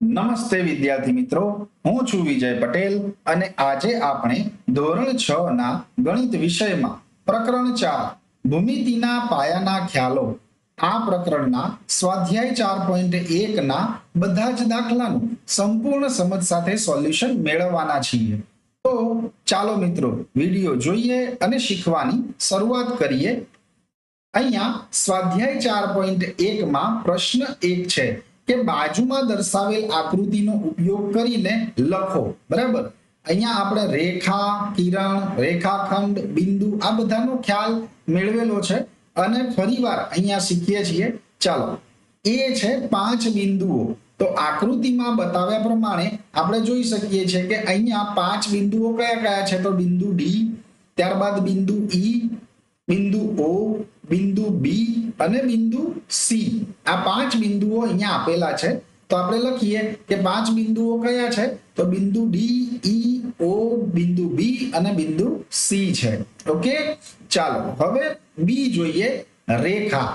નમસ્તે વિદ્યાર્થી મિત્રો, હું છું વિજય પટેલ અને આજે આપણે ધોરણ છ ના ગણિત વિષયમાં પ્રકરણ ચાર, ભૂમિતિના પાયાના ખ્યાલો. આ પ્રકરણના સ્વાધ્યાય ચાર પોઈન્ટ એક ના બધા જ દાખલાનું સંપૂર્ણ સમજ સાથે સોલ્યુશન મેળવવાના છીએ. તો ચાલો મિત્રો, વીડિયો જોઈએ અને શીખવાની શરૂઆત કરીએ. અહીંયા સ્વાધ્યાય ચાર પોઈન્ટ એકમાં પ્રશ્ન એક છે. કે બાજુમાં દર્શાવેલ આકૃતિનો ઉપયોગ કરીને લખો. બરાબર? અહીંયા આપણે રેખા, કિરણ, રેખાખંડ, બિંદુ આ બધાનો ખ્યાલ મેળવેલો છે અને ફરીવાર અહીંયા શીખીએ છીએ. ચાલો. એ છે પાંચ બિંદુઓ. તો આકૃતિમાં બતાવ્યા પ્રમાણે આપણે જોઈ શકીએ છીએ કે અહીંયા પાંચ બિંદુઓ કયા કયા છે? તો બિંદુ ડી, ત્યારબાદ બિંદુ ઈ, બિંદુ ઓ બિંદુ બી અને બિંદુ સી આ પાંચ બિંદુઓ અહીંયા આપેલા છે. તો આપણે લખીએ કે પાંચ બિંદુઓ કયા છે? તો બિંદુ ડી ઈ ઓ બિંદુ બી અને બિંદુ સી છે. ઓકે ચાલો, હવે બી જોઈએ રેખા.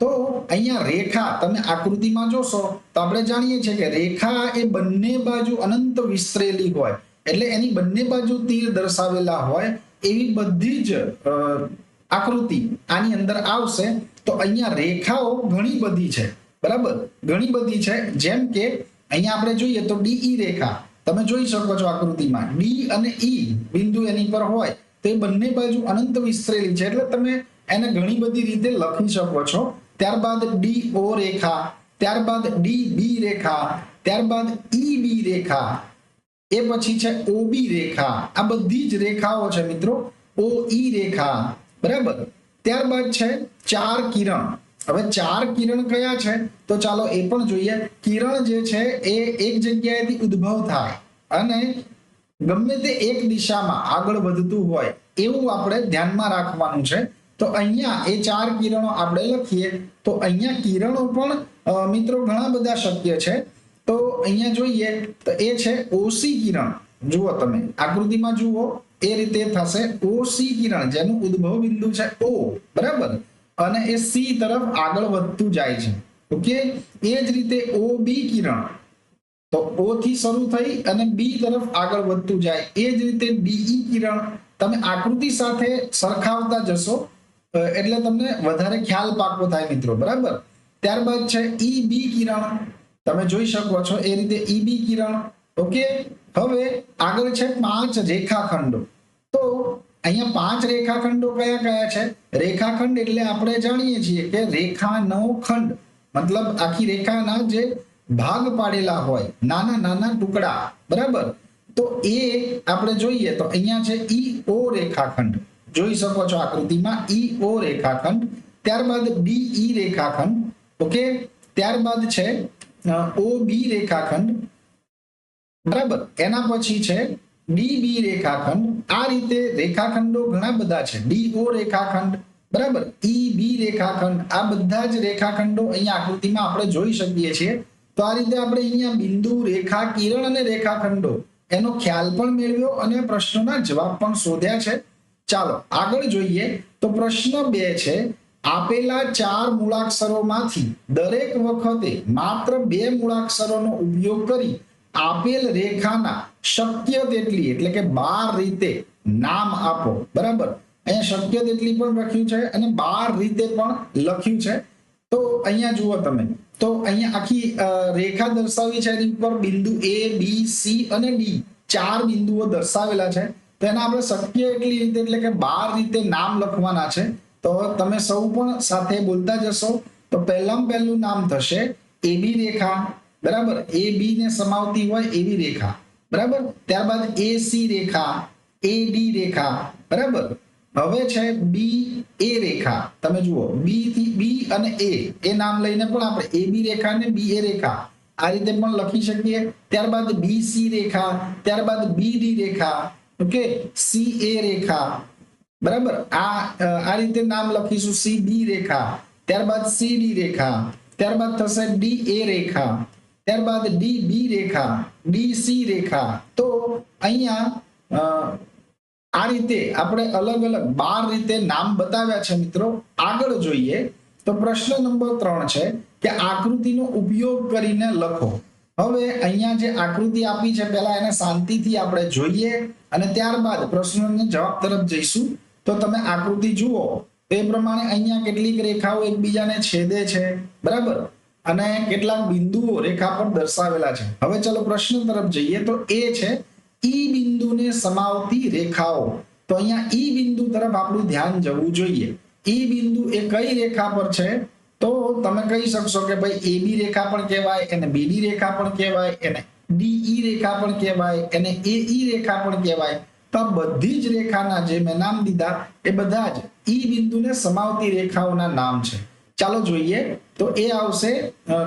તો અહીંયા રેખા તમે આકૃતિમાં જોશો તો આપણે જાણીએ છીએ કે રેખા એ બંને બાજુ અનંત વિસ્તરેલી હોય. એટલે એની બંને બાજુ તીર દર્શાવેલા હોય એવી બધી જ આકૃતિ આની અંદર આવશે, તો અહીંયા રેખાઓ ઘણી બધી છે. બરાબર? ઘણી બધી છે. જેમ કે, અહીંયા આપણે જોઈએ તો ડીઈ રેખા. તમે જોઈ શકો છો આકૃતિમાં. ડી અને ઈ બિંદુ એની પર હોય, તો એ બંને બાજુ અનંત વિસ્તરેલી છે. એટલે તમે એને ઘણી બધી રીતે લખી શકો છો. ત્યારબાદ ડી ઓ રેખા. ત્યારબાદ ડી બી રેખા. ત્યારબાદ ઈ બી રેખા. એ પછી છે ઓબી રેખા. આ બધી જ રેખાઓ છે મિત્રો. ઓ ઈ રેખા. બરાબર? ત્યારબાદ છે ચાર કિરણ. હવે ચાર કિરણ કયા છે? તો ચાલો એ પણ જોઈએ. કિરણ જે છે એ એક જગ્યાએથી ઉદ્ભવ થાય અને ગમે તે એક દિશામાં આગળ વધતું હોય એવું આપણે ધ્યાનમાં રાખવાનું છે. તો અહીંયા એ ચાર કિરણો આપણે લખીએ. તો અહીંયા કિરણો પણ મિત્રો ઘણા બધા શક્ય છે. તો અહીંયા જોઈએ તો એ છે ઓસી કિરણ. જુઓ તમે. આકૃતિમાં જુઓ. એ રીતે થશે. ઓ સી કિરણ જેનું ઉદ્ભવ બિંદુ છે ઓ બરાબર? અને એ સી તરફ આગળ વધતું જાય છે. ઓકે? એ જ રીતે ઓ બી કિરણ. તો ઓ થી શરૂ થઈ અને બી તરફ આગળ વધતું જાય. એ જ રીતે ડીઈ કિરણ. તમે આકૃતિ સાથે સરખાવતા જશો એટલે તમને વધારે ખ્યાલ પાકો થાય મિત્રો, બરાબર? ત્યારબાદ છે ઈ બી કિરણ. તમે જોઈ શકો છો એ રીતે ઈ બી કિરણ. ઓકે? હવે આગળ છે પાંચ રેખાખંડો. તો અહીંયા પાંચ રેખાખંડો કયા કયા છે? રેખાખંડ એટલે આપણે જાણીએ છીએ કે રેખાનો ખંડ. મતલબ આખી રેખાના જે ભાગ પાડેલા હોય, નાના નાના ટુકડા, બરાબર? તો એ આપણે જોઈએ તો અહીંયા છે ઈ ઓ રેખાખંડ. જોઈ શકો છો આકૃતિમાં ઈ ઓ રેખાખંડ, ત્યારબાદ બી ઈ રેખાખંડ, ઓકે? ત્યારબાદ છે ઓ બી રેખાખંડ બરાબર. એના પછી છે ડી બી રેખાખંડ. આ રીતે રેખાખંડો ઘણા બધા છે. ડી ઓ રેખાખંડ. બરાબર. ઈ બી રેખાખંડ. આ બધા જ રેખાખંડો અહીંયા આકૃતિમાં આપણે જોઈ શકીએ છીએ. તો આ રીતે આપણે અહીંયા બિંદુ, રેખા, કિરણ અને રેખાખંડો. એનો ખ્યાલ પણ મેળવ્યો અને પ્રશ્નોના જવાબ પણ શોધ્યા છે. ચાલો, આગળ જોઈએ. તો પ્રશ્ન બે છે, આપેલા ચાર મૂળાક્ષરોમાંથી દરેક વખતે માત્ર બે મૂળાક્ષરોનો ઉપયોગ કરી આપેલ રેખાના શક્ય તેટલી એટલે કે બાર રીતે નામ આપો, બરાબર? અહીંયા શક્ય તેટલી પણ લખ્યું છે અને બાર રીતે પણ લખ્યું છે. તો અહીંયા જુઓ તમે, તો અહીંયા આખી રેખા દર્શાવી છે એની ઉપર બિંદુ એ બી સી અને ડી ચાર બિંદુઓ દર્શાવેલા છે. તો એના આપણે શક્ય એટલી રીતે, એટલે કે બાર રીતે નામ લખવાના છે. તો તમે સૌ પણ સાથે બોલતા જશો. તો પહેલામાં પહેલું નામ થશે એબી રેખા બરાબર? એ બી ને સમાવતી હોય એવી રેખા. બરાબર? ત્યારબાદ A C Rekha A D રેખા. બરાબર? હવે છે બી એ રેખા. તમે જુઓ બી થી બી અને એ એ નામ લઈને પણ આપણે એ બી રેખા ને બી એ રેખા આ રીતે પણ લખી શકીએ. ત્યારબાદ બી સી રેખા, ત્યારબાદ બી ડી રેખા. ઓકે? સી એ રેખા. બરાબર? આ આ રીતે નામ લખીશું સી બી રેખા. ત્યારબાદ સી ડી રેખા. ત્યારબાદ થશે ડી એ રેખા. ત્યારબાદ ડી બી રેખા ડી સી રેખા. તો અહીંયા આ રીતે આપણે અલગ અલગ બાર રીતે નામ બતાવ્યા છે મિત્રો. આગળ જોઈએ તો પ્રશ્ન નંબર ત્રણ છે કે આકૃતિનો ઉપયોગ કરીને લખો. હવે અહીંયા જે આકૃતિ આપી છે, પહેલા એને શાંતિથી આપણે જોઈએ અને ત્યારબાદ પ્રશ્નોને જવાબ તરફ જઈશું. તો તમે આકૃતિ જુઓ. એ પ્રમાણે અહીંયા કેટલીક રેખાઓ એકબીજાને છેદે છે. બરાબર? અને કેટલાક બિંદુઓ રેખા પર દર્શાવેલા છે. હવે ચલો પ્રશ્ન તરફ જઈએ. તો એ છે, ઈ બિંદુને સમાવતી રેખાઓ. તો અહીંયા ઈ બિંદુ તરફ આપણું ધ્યાન જવું જોઈએ. ઈ બિંદુ એ કઈ રેખા પર છે? તો તમે કહી શકશો કે ભાઈ એબી રેખા પણ કહેવાય, એને બીડી રેખા પણ કહેવાય, એને ડીઈ રેખા પણ કહેવાય, એને એઈ રેખા પણ કહેવાય. તો બધી જ રેખાના જે મેં નામ દીધા, એ બધા જ ઈ બિંદુને સમાવતી રેખાઓના નામ છે. ચાલો જોઈએ. તો એ આવશે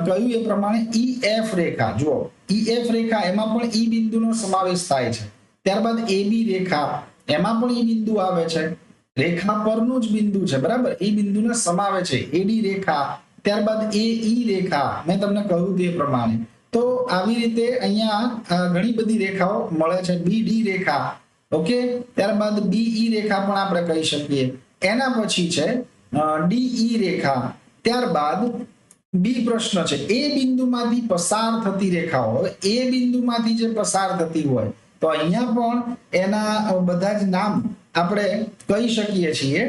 કયું એ પ્રમાણે ઈ એફ રેખા. જુઓ ઈ એફ રેખા એમાં પણ ઈ બિંદુનો સમાવેશ થાય છે. ત્યારબાદ એબી રેખા. એમાં પણ ઈ બિંદુ આવે છે. રેખા પરનું જ બિંદુ છે, બરાબર? એ બિંદુને સમાવે છે. એડી રેખા. ત્યારબાદ એ ઈ રેખા. મેં તમને કહ્યું તે પ્રમાણે. તો આવી રીતે અહીંયા ઘણી બધી રેખાઓ મળે છે. બી ડી રેખા. ઓકે ત્યારબાદ બી ઈ રેખા પણ આપણે કહી શકીએ. એના પછી છે ડી ઈ રેખા. ત્યારબાદ બી પ્રશ્ન છે. એ બિંદુમાંથી પસાર થતી રેખાઓ હવે એ બિંદુમાંથી જે પસાર થતી હોય, તો અહીંયા પણ એના બધા જ નામ આપણે કહી શકીએ છીએ.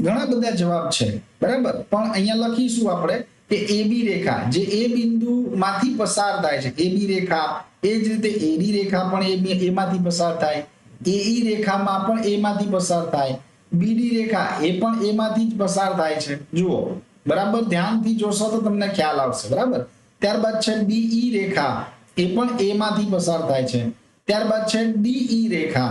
ઘણા બધા જવાબ છે. બરાબર? પણ અહીંયા લખીશું આપણે કે એ બી રેખા, જે એ બિંદુમાંથી પસાર થાય છે. એ બી રેખા, એ જ રીતે એડી રેખા પણ એમાંથી પસાર થાય. એઈ રેખામાં પણ એમાંથી પસાર થાય. બીડી રેખા, એ પણ એમાંથી જ પસાર થાય છે. જુઓ. બરાબર? ધ્યાનથી જોશો તો તમને ખ્યાલ આવશે, બરાબર? ત્યારબાદ છે બીઈ રેખા. એ પણ એમાંથી પસાર થાય છે. ત્યારબાદ છે ડીઈ રેખા.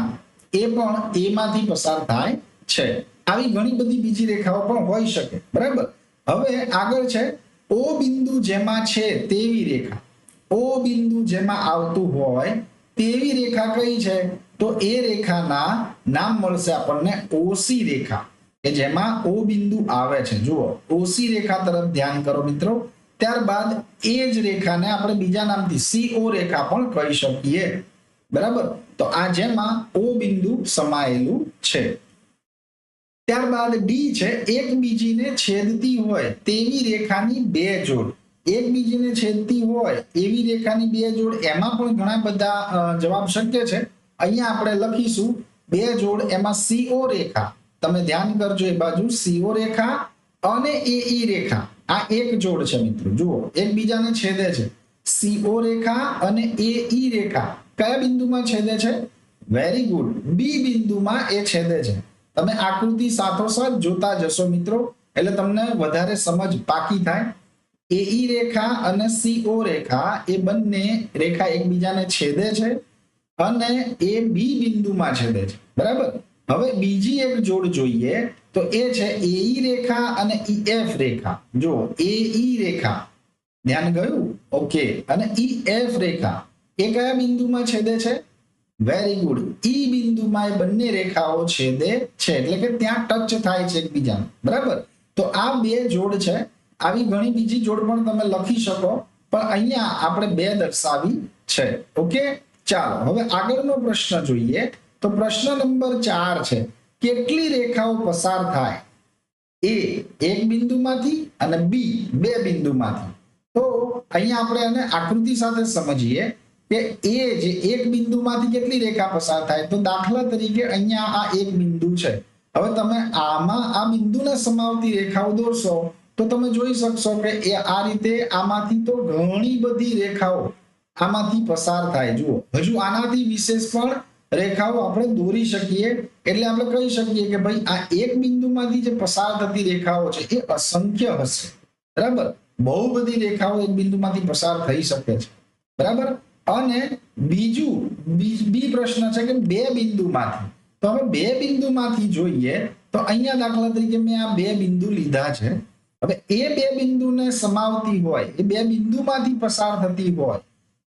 એ પણ એમાંથી પસાર થાય છે. આવી ઘણી બધી બીજી રેખાઓ પણ હોઈ શકે, બરાબર? હવે આગળ છે ઓ બિંદુ જેમાં છે તેવી રેખા. ઓ બિંદુ જેમાં આવતું હોય તેવી રેખા કઈ છે? તો એ રેખાના નામ મળશે આપણને ઓસી રેખા. કે જેમાં ઓ બિંદુ આવે છે. જુઓ, ઓસી રેખા તરફ ધ્યાન કરો મિત્રો. ત્યારબાદ એ જ રેખાને આપણે બીજા નામથી સીઓ રેખા પણ કહી શકીએ. બરાબર? તો આ જેમાં ઓ બિંદુ સમાયેલું છે. ત્યારબાદ ડી છે, એકબીજીને છેદતી હોય તેવી રેખાની બે જોડ. એકબીજીને છેદતી હોય એવી રેખાની બે જોડ, એમાં પણ ઘણા બધા જવાબ શક્ય છે. અહીંયા આપણે લખીશું, બે જોડ એમાં સીઓ રેખા. તમે ધ્યાન કરજો એ બાજુ સીઓ રેખા અને એઈ રેખા. આ એક જોડ છે મિત્રો. જુઓ, એકબીજાને છેદે છે. સીઓ રેખા અને એઈ રેખા. કયા બિંદુમાં છેદે છે? વેરી ગુડ બી બિંદુમાં એ છેદે છે. તમે આકૃતિ સાથોસાથ જોતા જશો મિત્રો. એટલે તમને વધારે સમજ પાકી થાય. એઈ રેખા અને સીઓ રેખા એ બંને રેખા એકબીજાને છેદે છે અને એ બી બિંદુમાં છેદે છે. બરાબર? હવે બીજી એક જોડ જોઈએ તો એ છે એઈ રેખા અને એફ રેખા. જો એઈ રેખા, ધ્યાન ગયું? ઓકે અને ઈ એફ રેખા, એ કયા બિંદુમાં છેદે છે? વેરી ગુડ ઈ બિંદુમાં એ બંને રેખાઓ છેદે છે. એટલે કે ત્યાં ટચ થાય છે એકબીજાને. બરાબર? તો આ બે જોડ છે. આવી ઘણી બીજી જોડ પણ તમે લખી શકો. પણ અહીંયા આપણે બે દર્શાવી છે. ઓકે ચાલો, હવે આગળનો પ્રશ્ન જોઈએ. તો પ્રશ્ન નંબર ચાર છે, કેટલી રેખાઓ પસાર થાય? એ એક બિંદુમાંથી અને બી બે બિંદુમાંથી. તો અહીંયા આપણે એને આકૃતિ સાથે સમજીએ કે એ જે એક બિંદુમાંથી કેટલી રેખા પસાર થાય, તો દાખલા તરીકે અહીંયા આ એક બિંદુ છે. હવે તમે આમાં આ બિંદુને સમાવતી રેખાઓ દોરશો, તો તમે જોઈ શકશો કે એ આ રીતે આમાંથી તો ઘણી બધી રેખાઓ આમાંથી પસાર થાય. જુઓ, હજુ આનાથી વિશેષ પણ રેખાઓ આપણે દોરી શકીએ. એટલે આપણે કહી શકીએ કે ભાઈ આ એક બિંદુમાંથી જે પસાર થતી રેખાઓ છે, એ અસંખ્ય હશે. બરાબર? બહુ બધી રેખાઓ એક બિંદુમાંથી પસાર થઈ શકે છે. બરાબર? અને બીજું બી પ્રશ્ન છે કે બે બિંદુમાંથી. તો હવે બે બિંદુમાંથી જોઈએ, તો અહીંયા દાખલા તરીકે મેં આ બે બિંદુ લીધા છે. હવે એ બે બિંદુને સમાવતી હોય, એ બે બિંદુમાંથી પસાર થતી હોય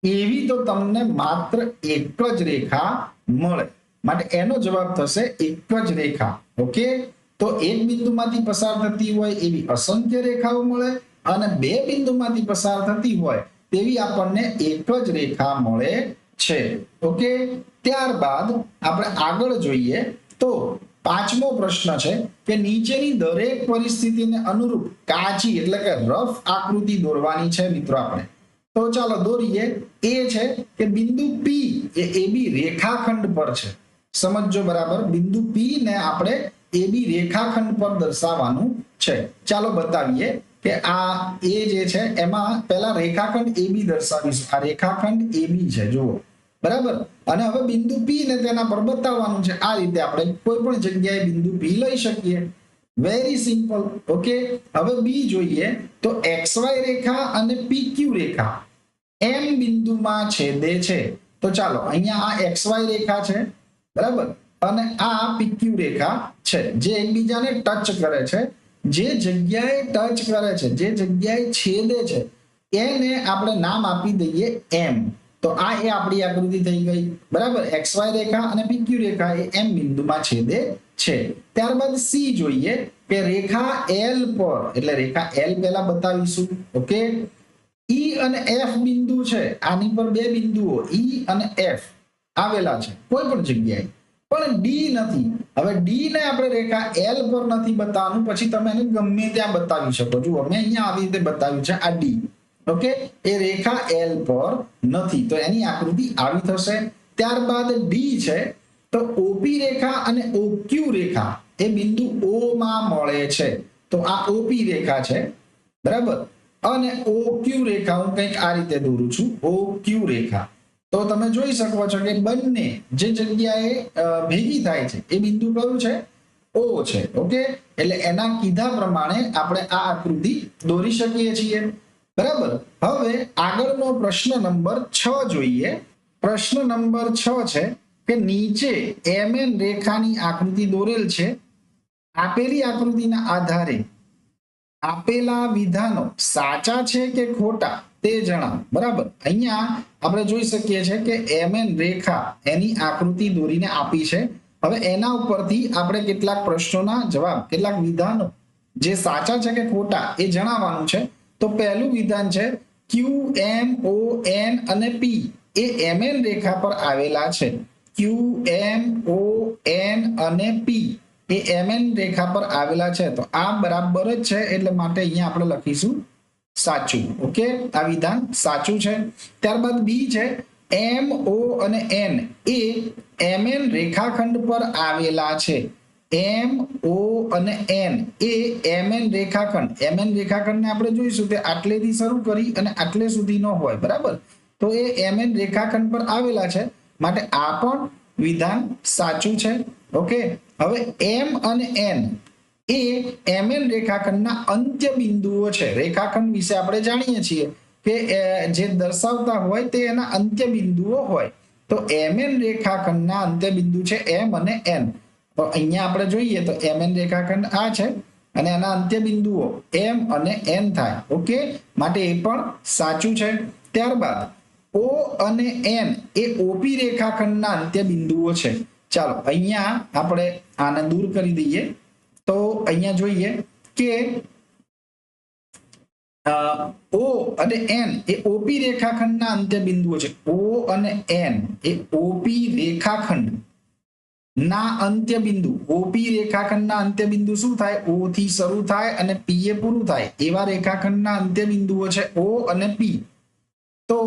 એવી તો તમને માત્ર એક જ રેખા મળે. માટે એનો જવાબ થશે એક જ રેખા. ઓકે? તો એક બિંદુમાંથી પસાર થતી હોય એવી અસંખ્ય રેખાઓ મળે અને બે બિંદુમાંથી પસાર થતી હોય તેવી આપણને એક જ રેખા મળે છે. ઓકે? ત્યારબાદ આપણે આગળ જોઈએ તો પાંચમો પ્રશ્ન છે કે નીચેની દરેક પરિસ્થિતિને અનુરૂપ કાચી એટલે કે રફ આકૃતિ દોરવાની છે મિત્રો આપણે. તો ચાલો દોરીએ. એ છે કે બિંદુ પી એ એબી રેખાખંડ પર છે. સમજો બરાબર? બિંદુ પી ને આપણે એબી રેખાખંડ પર દર્શાવવાનું છે. ચાલો બતાવીએ કે આ એ જે છે, એમાં પહેલા રેખાખંડ એબી દર્શાવીશું. આ રેખાખંડ એબી છે, જુઓ. બરાબર? અને હવે બિંદુ પી ને તેના પર બતાવવાનું છે. આ રીતે આપણે કોઈ પણ જગ્યાએ બિંદુ પી લઈ શકીએ. વેરી સિમ્પલ ઓકે હવે બી જોઈએ તો એક્સ વાય રેખા અને પી ક્યુ રેખા. એમ બિંદુમાં છેદે છે. તો ચાલો, અહીંયા આ એક્સ વાય રેખા છે, બરાબર? અને આ પીક્યુ રેખા છે, જે એકબીજાને ટચ કરે છે. જે જગ્યાએ ટચ કરે છે, જે જગ્યાએ છેદે છે, એને આપણે નામ આપી દઈએ એમ. તો આ એ આપણી આકૃતિ થઈ ગઈ, બરાબર? એક્સ વાય રેખા અને પીક્યુ રેખા એ એમ બિંદુમાં છેદે છે. ત્યારબાદ સી જોઈએ કે રેખા એલ પર, એટલે રેખા એલ પહેલા બતાવીશું, ઓકે? ઈ અને એફ બિંદુ છે, આની પર બે બિંદુઓ, ઈ અને એફ આવેલા છે, કોઈ પણ જગ્યાએ. પણ ડી નથી. હવે ડી ને આપણે રેખા એલ પર નથી બતાવવાનું, પછી તમે એને ગમે ત્યાં બતાવી શકો. છો અમે અહીંયા આવી રીતે બતાવ્યું છે આ ડી ઓકે એ રેખા એલ પર નથી. તો એની આકૃતિ આવી થશે. ત્યારબાદ ડી છે, તો ઓપી રેખા અને ઓક્યુ રેખા એ બિંદુ ઓ માં મળે છે. તો આ ઓપી રેખા છે. બરાબર? અને ઓક્યુ રેખા, હું કંઈક આ રીતે દોરું છું. ઓક્યુ રેખા. તો તમે જોઈ શકો છો કે બંને જે જગ્યાએ ભેગી થાય છે, એ બિંદુ કયું છે? ઓ છે. ઓકે એટલે એના કીધા પ્રમાણે આપણે આ આકૃતિ દોરી શકીએ છીએ. બરાબર? હવે આગળનો પ્રશ્ન નંબર છ જોઈએ. પ્રશ્ન નંબર છ છે કે નીચે એમએન રેખાની આકૃતિ દોરેલ છે. આપેલી આકૃતિના આધારે આપેલા વિધાનો સાચા છે કે ખોટા તે જણાવો. બરાબર? અહીંયા આપણે જોઈ શકીએ છીએ કે એમએન રેખા એની આકૃતિ દોરીને આપી છે. હવે એના ઉપરથી આપણે કેટલાક પ્રશ્નોના જવાબ, કેટલાક વિધાનો જે સાચા છે કે ખોટા એ જણાવવાનું છે. તો પહેલું વિધાન છે ક્યુ એમ ઓ એન અને પી એ એમ એન રેખા પર આવેલા છે. ક્યુ એમ ઓ એન અને પી એ એમએન રેખા પર આવેલા છે. તો આ બરાબર જ છે એટલે માટે અહીંયા આપણે લખીશું સાચું. ઓકે? આ વિધાન સાચું છે. ત્યારબાદ બી છે એમ ઓ અને એન એ એમએન રેખાખંડ પર આવેલા છે. એમ ઓ અને એન એ એમએન રેખાખંડ. એમએન રેખાખંડને આપણે જોઈશું કે આટલેથી શરૂ કરી અને આટલે સુધીનો હોય. બરાબર? તો એ એમએન રેખાખંડ પર આવેલા છે. માટે આ પણ વિધાન સાચું છે? ઓકે. હવે એમ અને એન એ એમએન રેખાખંડના અંત્ય બિંદુઓ છે. રેખાખંડ વિશે આપણે જાણીએ છીએ કે જે દર્શાવતા હોય તે એના અંત્ય બિંદુઓ હોય. તો એમએન રેખાખંડના અંત્ય બિંદુ છે એમ અને એન તો અહીંયા આપણે જોઈએ તો એમએન રેખાખંડ આ છે અને એના અંત્ય બિંદુઓ એમ અને એન થાય. ઓકે? માટે એ પણ સાચું છે. ત્યારબાદ ઓ અને એન એ ઓપી રેખાખંડના અંત્ય બિંદુઓ છે. ચાલો, અહીંયા આપણે આને દૂર કરી દઈએ. તો અહીંયા જોઈએ કે ઓ અને એન એ ઓપી રેખાખંડના અંત્ય બિંદુઓ છે. ઓ અને એન એ ઓપી રેખાખંડ ના અંત્ય બિંદુ. ઓપી રેખાખંડના અંત્ય બિંદુ શું થાય? ઓ થી શરૂ થાય અને પી એ પૂરું થાય. એવા રેખાખંડના અંત્ય બિંદુઓ છે. ઓ અને પી તો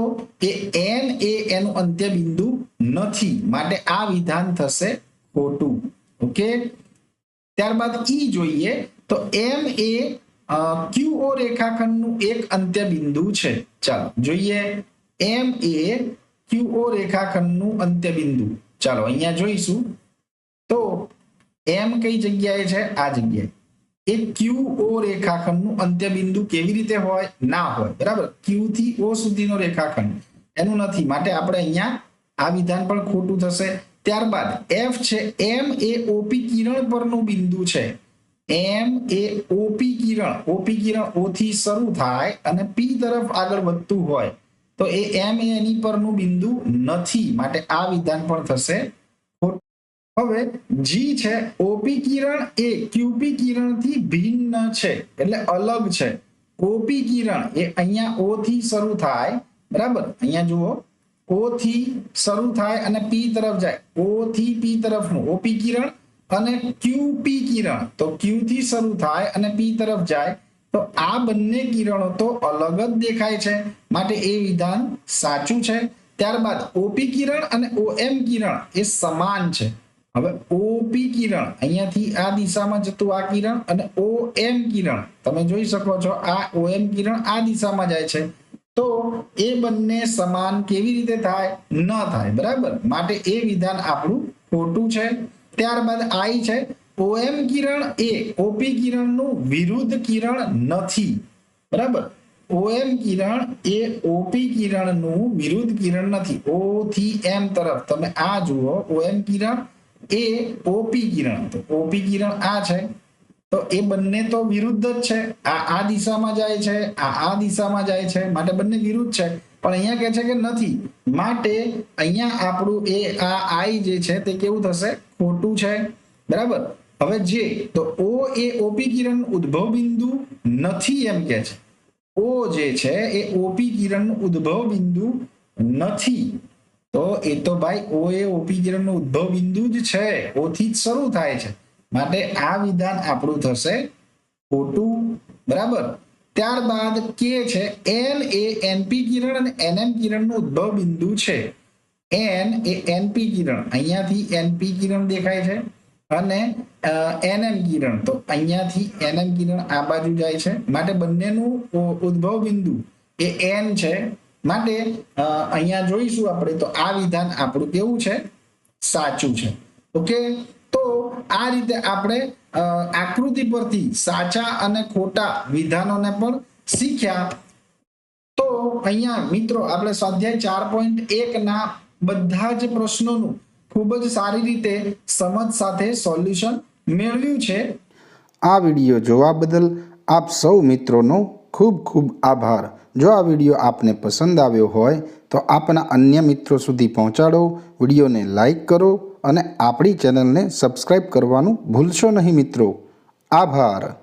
એ એન એ એનું અંત્ય બિંદુ નથી. માટે આ વિધાન થશે ખોટું ઓકે ત્યારબાદ ઈ જોઈએ તો એમ એ ક્યુઓ રેખાખંડનું એક અંત્ય બિંદુ છે. ચાલો, જોઈએ. એમ એ ક્યુઓ રેખાખંડનું અંત્ય બિંદુ ચાલો, અહીંયા જોઈશું. તો એમ કઈ જગ્યાએ છે? આ જગ્યાએ. એ ક્યુ ઓ રેખાખંડનું અંત્ય બિંદુ કેવી રીતે હોય? ના હોય. બરાબર? ક્યુ થી ઓ સુધીનો રેખાખંડ. એનું નથી. માટે આપણે અહીંયા આ વિધાન પણ ખોટું થશે. ત્યારબાદ એફ છે એમ એ ઓપી કિરણ પરનું બિંદુ છે. એમ એ ઓપી કિરણ. ઓપી કિરણ ઓ થી શરૂ થાય અને પી તરફ આગળ વધતું હોય. તો એ એમ એની પરનું બિંદુ નથી. માટે આ વિધાન પણ થશે. હવે જી છે ઓપી કિરણ એ ક્યુપી કિરણથી ભિન્ન છે, એટલે અલગ છે. ઓપી કિરણ એ અહીંયા ઓ થી શરૂ થાય, બરાબર? અહીંયા જુઓ. ઓ થી શરૂ થાય અને પી તરફ જાય. ઓ થી પી તરફનું ઓપી કિરણ અને ક્યુપી કિરણ. તો ક્યુ થી શરૂ થાય અને પી તરફ જાય. તો આ બંને કિરણો તો અલગ જ દેખાય છે. માટે એ વિધાન સાચું છે. ત્યારબાદ ઓપી કિરણ અને ઓએમ કિરણ એ સમાન છે. હવે ઓપી કિરણ, અહીંયાથી આ દિશામાં જતું આ કિરણ અને ઓએમ કિરણ. તમે જોઈ શકો છો, આ ઓએમ કિરણ આ દિશામાં જાય છે. તો એ બંને સમાન કેવી રીતે થાય? ન થાય, બરાબર? માટે એ વિધાન આપણું ખોટું છે. ત્યારબાદ આઈ છે. ઓએમ કિરણ એ ઓપી કિરણનું વિરુદ્ધ કિરણ નથી. બરાબર? ઓએમ કિરણ એ ઓપી કિરણનું વિરુદ્ધ કિરણ નથી. ઓ થી એમ તરફ. તમે આ જુઓ ઓએમ કિરણ એ ઓપી કિરણ ઓપી કિરણ આ છે. તો એ બંને તો વિરુદ્ધ જ છે. આ આ દિશામાં જાય છે, આ આ દિશામાં જાય છે, માટે બંને વિરુદ્ધ છે. પણ અહીંયા કહે છે કે નથી. માટે અહીંયા આપણું એ આ આઈ જે છે તે કેવું થશે? ખોટું છે. બરાબર? હવે જે, તો ઓ એ ઓપી કિરણ ઉદ્ભવ બિંદુ નથી એમ કે છે. ઓ જે છે એ ઓપી કિરણ ઉદ્ભવ બિંદુ નથી. તો એ તો ભાઈ, ઓ એ ઓપી કિરણનું ઉદ્ભવ બિંદુ જ છે. ઓ થી જ શરૂ થાય છે. માટે આ વિધાન આપણું થશે ખોટું બરાબર? ત્યારબાદ કે છે એન એ એનપી કિરણ અને એનએમ કિરણનું ઉદ્ભવ બિંદુ છે. એન એ એનપી કિરણ. અહીંયાથી એનપી કિરણ દેખાય છે અને એનએમ કિરણ. તો અહીંયાથી એનએમ કિરણ આ બાજુ જાય છે. માટે બંનેનું ઉદ્ભવ બિંદુ એ એન છે. માટે અહીંયા જોઈશું આપણે તો આ વિધાન આપણું કેવું છે? સાચું છે. ઓકે? તો આ રીતે આપણે આકૃતિ પરથી સાચા અને ખોટા વિધાનોને પણ શીખ્યા. તો અહીંયા મિત્રો, આપણે સ્વાધ્યાય ચાર પોઈન્ટ એક ના બધા જ પ્રશ્નોનું ખૂબ જ સારી રીતે સમજ સાથે સોલ્યુશન મેળવ્યું છે. આ વીડિયો જોવા બદલ આપ સૌ મિત્રોનો ખૂબ ખૂબ આભાર. જો આ વીડિયો આપને પસંદ આવ્યો હોય, તો આપના અન્ય મિત્રો સુધી પહોંચાડો, વિડીયોને લાઈક કરો અને આપણી ચેનલને સબસ્ક્રાઈબ કરવાનું ભૂલશો નહીં મિત્રો. આભાર.